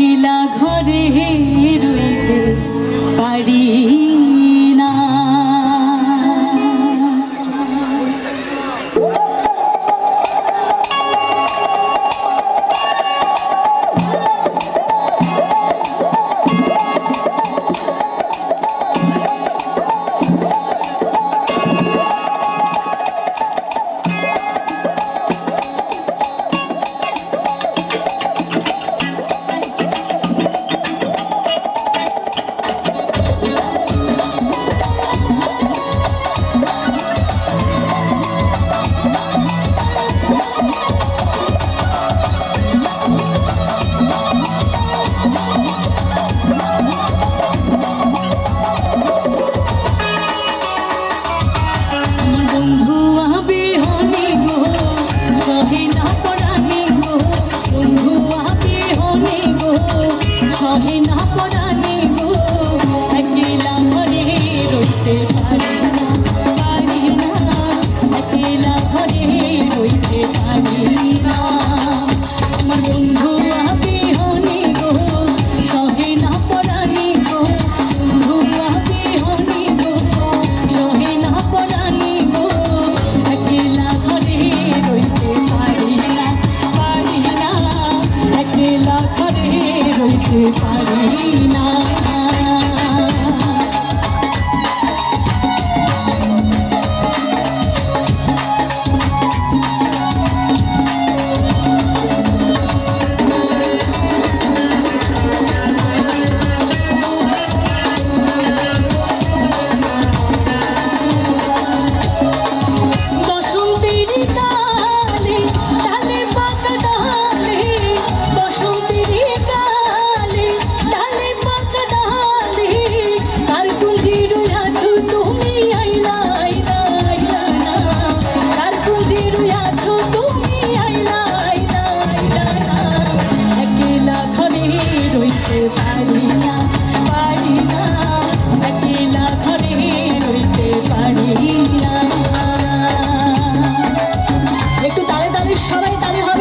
একলা ঘরে রইতে পারি। জানি পড়া একটু তালে তালে সবাই তালে হবে।